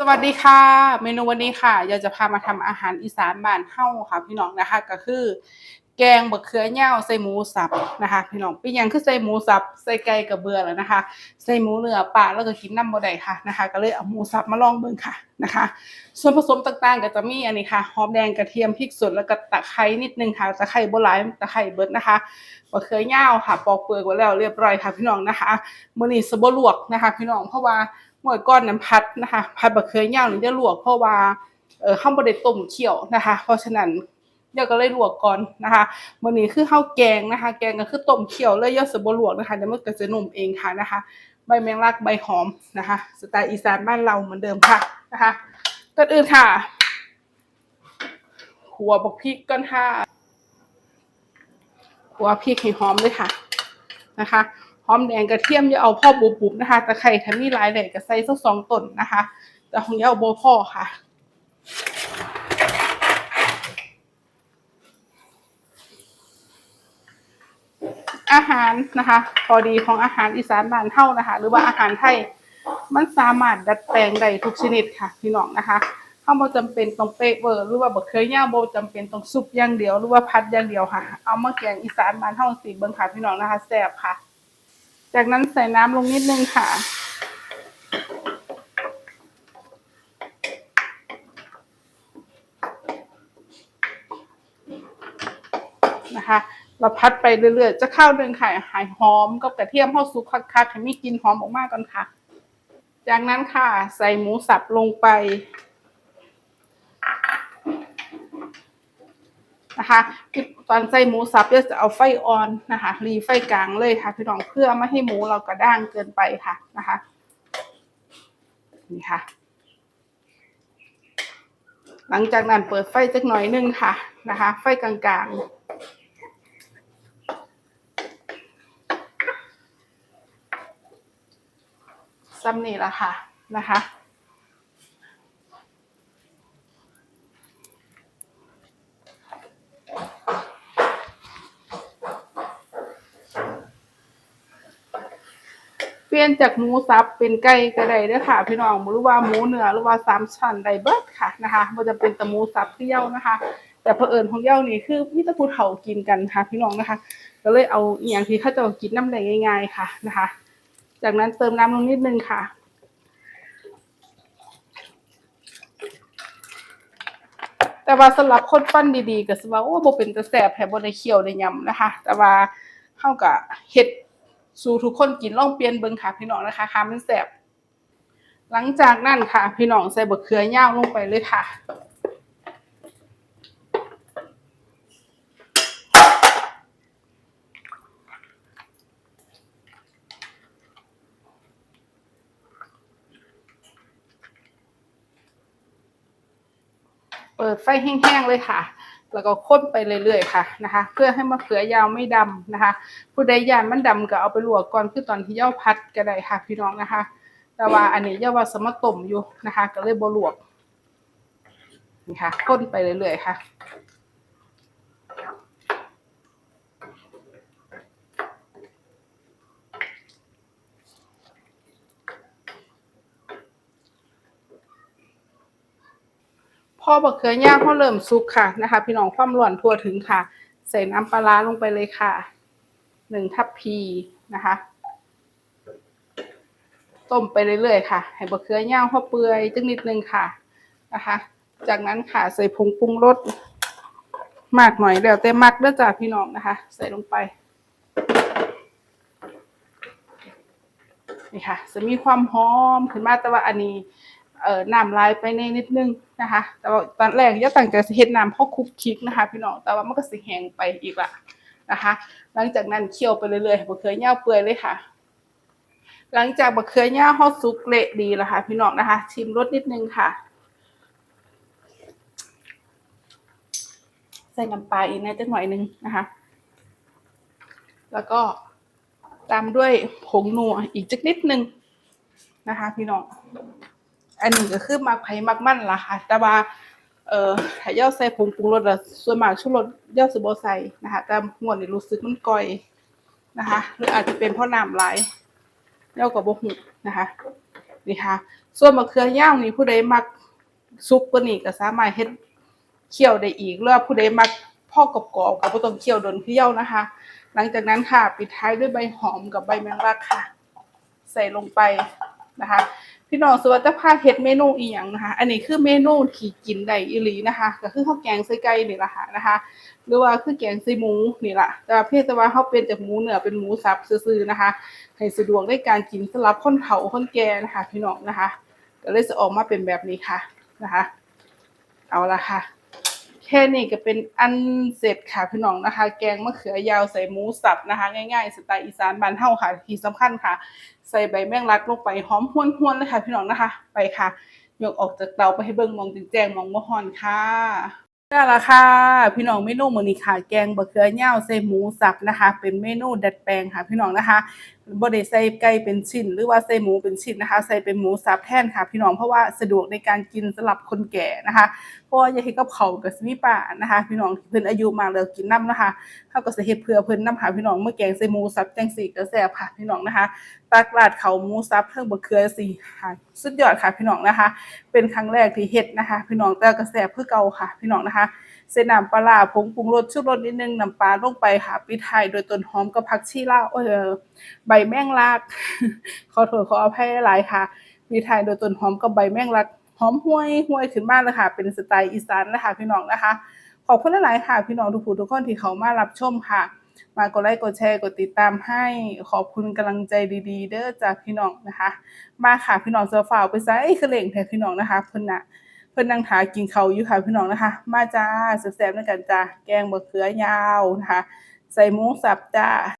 สวัสดีค่ะ เมนูวันนี้ค่ะอยาจะพามาทำอาหารอีสานบ้านเฮาค่ะ พี่น้องนะคะ ก็คือ แกงบะเขือเหย้าใส่หมูสับนะคะ พี่น้องเป็นหยังคือใส่หมูสับใส่ไก่กับเบื่อแล้วนะคะ ใส่หมูเนื้อปลาแล้วก็กินน้ำบ่ได้ค่ะนะคะ ก็เลยเอาหมูสับมาลองเบิ่งค่ะนะคะ ส่วนผสมต่างๆก็จะมีอันนี้ค่ะหอมแดงกระเทียมพริกสดแล้วก็ตะไคร้นิดนึงค่ะตะไคร้บ่หลายตะไคร้เบิดนะคะบะเขือเหย้าค่ะ ปอกเปลือกไว้แล้วเรียบร้อยค่ะ พี่น้องนะคะมื้อนี้สิบ่ลวกนะคะ พี่น้องเพราะว่า เมื่อก้อนน้ำพัดนะคะพัดบะเขือย่างนี่จะลวกเพราะว่าเออข้าวบดต้มเคี่ยวนะคะ เพราะฉะนั้นเดี๋ยวก็เลยลวกก่อนนะคะมื้อนี้คือข้าวแกงนะคะ แกงก็คือต้มเคี่ยวเลยย่อสิบ่ลวกนะคะเดี๋ยวมันก็จะนุ่มเองค่ะนะคะ ใบแมงลักใบหอมนะคะ สไตล์อีสานบ้านเราเหมือนเดิมค่ะนะคะก่อนอื่นค่ะหัวบักพริกก่อนค่ะหัวพริกให้หอมเลยค่ะนะคะ หอมแดงกระเทียมอย่าเอาพ่อบุบๆนะคะตะไคร้ถ้ามีหลายแหล่ก็ใส่สักสองต้นนะคะ แต่ของอย่าเอาโบพ่อค่ะ อาหารนะคะ พอดีของอาหารอีสานบ้านเฮานะคะ หรือว่าอาหารไทยมันสามารถดัดแปลงได้ทุกชนิดค่ะพี่น้องนะคะเฮาบ่จำเป็นต้องเป๊ะเวอร์หรือว่าบ่เคยย่างบ่จำเป็นต้องซุปอย่างเดียว หรือว่าผัดอย่างเดียวค่ะ เอามาแกงอีสานบ้านเฮาสิเบิ่งค่ะพี่น้องนะคะแซ่บค่ะ จากนั้นใส่น้ำลงนิดนึงค่ะ นะคะ เราพัดไปเรื่อยๆ จะเข้าวหนึ่งค่ะหายหอมกับกระเทียมข้าวสุกคักๆให้มีกลินหอมออกมาก่อนค่ะ จากนั้นค่ะ ใส่หมูสับลงไป นะคะตอนใส่หมูสับจะเอาไฟอ่อนนะคะรีไฟกลางเลยค่ะพี่น้องเพื่อไม่ให้หมูเรากระด้างเกินไปค่ะนะคะนี่ค่ะ หลังจากนั้นเปิดไฟจักหน่อยนึงค่ะนะคะ ไฟกลางๆซ้ำนี่ละค่ะนะคะ ลี่ยนจากหมูสับเป็นไก่ก็ได้เด้อค่ะ พี่น้องหรือว่าหมูเนื้อหรือว่าสามชั้นได้เบิร์ดค่ะนะคะมันจะเป็นแต่หมูสับที่เย้านะคะ แต่เผอิญของเย้านี่คือพี่ตะพูเฒ่ากินกันค่ะ พี่น้องนะคะก็เลยเอาอย่างที่เขาจะกินน้ำแดงง่าย ๆค่ะนะคะ จากนั้นเติมน้ำลงนิดนึงค่ะแต่ว่าสำหรับคนฟันดีๆก็สิว่าโอ้บ่เป็นตาแซ่บแถมบ่ได้เคี่ยวได้ยำนะคะ แต่ว่าเฮาก็เฮ็ด สู่ทุกคนกินล่องเปลี่ยนเบิงค่ะพี่น้องนะคะค่ะมันแซ่บหลังจากนั้นค่ะ พี่น้องใส่บะเขือย่างลงไปเลยค่ะ เปิดไฟแห้งๆเลยค่ะ แล้วก็ค้นไปเรื่อยๆค่ะนะคะ เพื่อให้มะเขือยาวไม่ดำนะคะ ผู้ใดยานมันดำก็เอาไปลวกก่อนคือตอนที่เย่าพัดก็ได้ค่ะพี่น้องนะคะ แต่ว่าอันนี้เย่าว่าสมะต้มอยู่นะคะ ก็เลยบลวกนี่ค่ะค้นไปเรื่อยๆค่ะ พอบะเขือย่างเขาเริ่มสุกค่ะนะคะ พี่น้องความร้อนทั่วถึงค่ะ ใส่น้ำปลาร้าลงไปเลยค่ะหนึ่งทัพพีนะคะ ต้มไปเรื่อยๆค่ะ ให้บะเขือย่างเขาเปื่อยจังนิดนึงค่ะนะคะ จากนั้นค่ะใส่ผงปรุงรสมากหน่อยแล้วแต่มักเด้อจ้าพี่น้องนะคะ ใส่ลงไปนี่ค่ะ จะมีความหอมขึ้นมาแต่ว่าอันนี้เอ่อน้ำลายไปในนิดนึง นะคะ แต่ว่าตอนแรกย่าตั้งใจเฮ็ดน้ำเพราะคุกคิกนะคะ พี่น้องแต่ว่ามันก็สิแห้งไปอีกละนะคะ หลังจากนั้นเคี่ยวไปเรื่อยๆบะเขือย่าวเปื่อยเลยค่ะ หลังจากบะเขือย่าวเฮาสุกเละดีแล้วค่ะ พี่น้องนะคะ ชิมรสนิดนึงค่ะ ใส่น้ำปลาอีกนิดจักหน่อยนึงนะคะ แล้วก็ตามด้วยผงนัวอีกจักนิดนึงนะคะ พี่น้อง อันนี้ก็คือมักไผมักมันล่ะค่ะ แต่ว่า เอ่อถ้าย่าใส่ผงปรุงรสอะส่วนมากชูรสย่าสิบ่ใส่นะคะแต่หวดนี่รู้สึกมันก่อยนะคะ หรืออาจจะเป็นเพราะน้ำหลายย่าก็บ่ฮู้นะคะนี่ค่ะ ส่วนมะเขือย่างนี่ผู้ใดมักซุปกว่านี้ก็สามารถเฮ็ดเคี่ยวได้อีกหรือว่าผู้ใดมักพ่อกรอบๆก็บ่ต้องเคี่ยวโดนเคี่ยวนะคะ หลังจากนั้นค่ะ ปิดท้ายด้วยใบหอมกับใบแมงลักค่ะ ใส่ลงไป นะคะ พี่น้องสวัสดิภาพเฮ็ดเมนูอีหยังนะคะ อันนี้คือเมนูที่กินได้อีหลีนะคะ ก็คือข้าวแกงใส่ไก่นี่ละค่ะนะคะ หรือว่าคือแกงใส่หมูนี่ละแต่เพียงแต่ว่าเฮาเป็นจากหมูเนื้อเป็นหมูสับซื่อๆนะคะ ให้สะดวกในการกินสำหรับคนเฒ่าคนแก่นะคะ พี่น้องนะคะก็เลยจะออกมาเป็นแบบนี้ค่ะนะคะ เอาละค่ะ แค่นี้ก็เป็นอันเสร็จค่ะพี่น้องนะคะ แกงมะเขือยาวใส่หมูสับนะคะ ง่ายๆสไตล์อีสานบ้านเฮาค่ะ ที่สำคัญค่ะ ใส่ใบแมงลักลงไปหอมหวนๆเลยค่ะ พี่น้องนะคะ ไปค่ะยกออกจากเตาไปให้เบิ่งมองแจ้งมองบ่ฮ้อนค่ะได้ละค่ะ พี่น้องเมนูมื้อนี้ค่ะ แกงบะเขือยาวใส่หมูสับนะคะ เป็นเมนูดัดแปลงค่ะ พี่น้องนะคะ บ่ได้ใส่ไก่เป็นชิ้น หรือว่าใส่หมูเป็นชิ้นนะคะ ใส่เป็นหมูสับแทนค่ะ พี่น้องเพราะว่าสะดวกในการกินสำหรับคนแก่นะคะเพราะว่าอย่าเฮ็ดกับเขากับสิมีป้านะคะ พี่น้องเพิ่นอายุมากแล้วกินน้ำนะคะเฮาก็สิเฮ็ดเพื่อเพิ่นนำค่ะพี่น้องเมื่อแกงใส่หมูสับจังซี่ก็แซ่บค่ะพี่น้องนะคะตักราดเขาหมูสับเทิงบะเขือสิค่ะสุดยอดค่ะพี่น้องนะคะ เป็นครั้งแรกที่เฮ็ดนะคะ พี่น้องแต่ก็แซ่บคือเก่าค่ะ พี่น้องนะคะ ใส่น้ำปลาร้าผงปรุงรสชูรสนิดนึงน้ำปลาลงไปค่ะปิดท้ายโดยต้นหอมกับผักชีลาวเออใบแมงลัก ขอโทษขออภัยหลายค่ะปิดท้ายโดยต้นหอมกับใบแมงลักหอมห้วยห้วยขึ้นมาเลยค่ะ เป็นสไตล์อีสานนะคะพี่น้องนะคะ ขอบคุณหลายๆค่ะ พี่น้องทุกผู้ทุกคนที่เขามารับชมค่ะ มากดไลค์กดแชร์กดติดตามให้ขอบคุณกำลังใจดีๆ เด้อจากพี่น้องนะคะ มาค่ะพี่น้องจะฝ่าไปซะไอ้คือเล่งแทนพี่น้องนะคะเพิ่นน่ะ พิ่นนั่งหากินเขาอยู่ค่ะพี่น้องนะคะ มาจ้าแซ่บๆด้วยกันจ้าแกงบะเขือยาวนะคะ ใส่หมูสับจ้า